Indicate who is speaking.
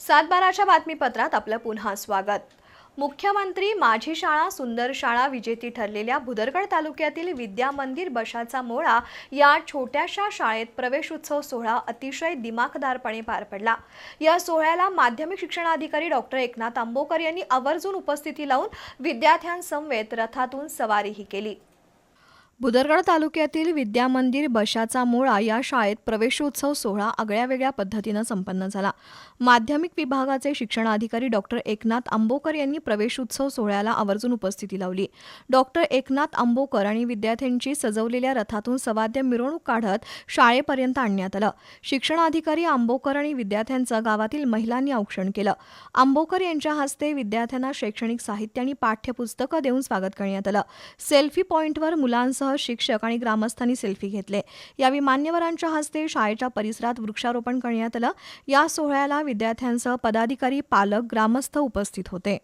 Speaker 1: सातबाराच्या बातमीपत्रात आपलं पुन्हा स्वागत. मुख्यमंत्री माझी शाळा सुंदर शाळा विजेती ठरलेल्या भुदरगड तालुक्यातील विद्या मंदिर बशाचा मोळा या छोट्याशा शाळेत प्रवेशोत्सव सोहळा अतिशय दिमाखदारपणे पार पडला. या सोहळ्याला माध्यमिक शिक्षणाधिकारी डॉक्टर एकनाथ आंबोकर यांनी आवर्जून उपस्थिती लावून विद्यार्थ्यांसमवेत रथातून सवारीही केली. बुदरगड तालुक्यातील विद्यामंदिर बशाचा मोळा या शाळेत प्रवेशोत्सव सोहळा आगळ्या वेगळ्या पद्धतीनं संपन्न झाला. माध्यमिक विभागाचे शिक्षणाधिकारी डॉक्टर एकनाथ आंबोकर यांनी प्रवेशोत्सव सोहळ्याला आवर्जून उपस्थिती लावली. डॉक्टर एकनाथ आंबोकर आणि विद्यार्थ्यांची सजवलेल्या रथातून सवाद्य मिरवणूक काढत शाळेपर्यंत आणण्यात आलं. शिक्षणाधिकारी आंबोकर आणि विद्यार्थ्यांचं गावातील महिलांनी औक्षण केलं. आंबोकर यांच्या हस्ते विद्यार्थ्यांना शैक्षणिक साहित्य आणि पाठ्यपुस्तकं देऊन स्वागत करण्यात आलं. सेल्फी पॉईंटवर मुलांसह शिक्षक आणि ग्रामस्थांनी सेल्फी घेतले. यावेळी मान्यवरांच्या हस्ते शाळेच्या परिसरात वृक्षारोपण करण्यात आलं. या सोहळ्याला विद्यार्थ्यांसह पदाधिकारी पालक ग्रामस्थ उपस्थित होते.